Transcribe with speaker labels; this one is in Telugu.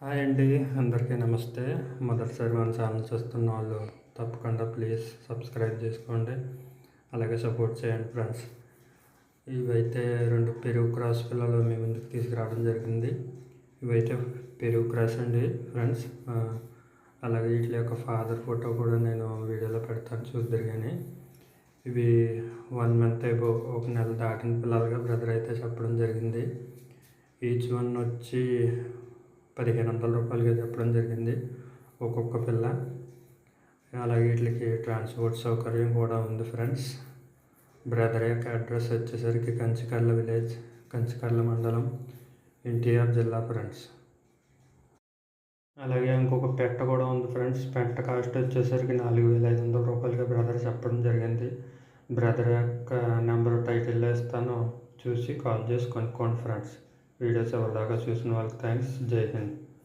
Speaker 1: హాయ్ అండి అందరికీ నమస్తే. మొదటిసారి మన ఛానల్ చూస్తున్న వాళ్ళు తప్పకుండా ప్లీజ్ సబ్స్క్రైబ్ చేసుకోండి. అలాగే సపోర్ట్ చేయండి ఫ్రెండ్స్. ఇవైతే రెండు పెరుగు క్రాస్ పిల్లలు మీ ముందుకు తీసుకురావడం జరిగింది. ఇవైతే పెరుగు క్రాస్ అండి ఫ్రెండ్స్. అలాగే వీటి యొక్క ఫాదర్ ఫోటో కూడా నేను వీడియోలో పెడతాను చూద్దరు కానీ ఇవి వన్ మంత్ అయిపో ఒక నెల దాటిన పిల్లలుగా బ్రదర్ అయితే చెప్పడం జరిగింది. ఈచ్ వన్ వచ్చి పదిహేను వందల రూపాయలుగా చెప్పడం జరిగింది. ఒక్కొక్క పిల్ల. అలాగే వీటికి ట్రాన్స్పోర్ట్ సౌకర్యం కూడా ఉంది ఫ్రెండ్స్. బ్రదర్ యొక్క అడ్రస్ వచ్చేసరికి కంచికర్ల విలేజ్ కంచికర్ల మండలం ఎన్టీఆర్ జిల్లా ఫ్రెండ్స్. అలాగే ఇంకొక పెట్ట కూడా ఉంది ఫ్రెండ్స్. పెట్ట కాస్ట్ వచ్చేసరికి నాలుగు వేల ఐదు వందల రూపాయలుగా బ్రదర్ చెప్పడం జరిగింది. బ్రదర్ యొక్క నెంబర్ టైటిల్లో ఇస్తాను. చూసి కాల్ చేసి కొనుక్కోండి ఫ్రెండ్స్. वीडियो से वाला का थैंक्स जय हिंद।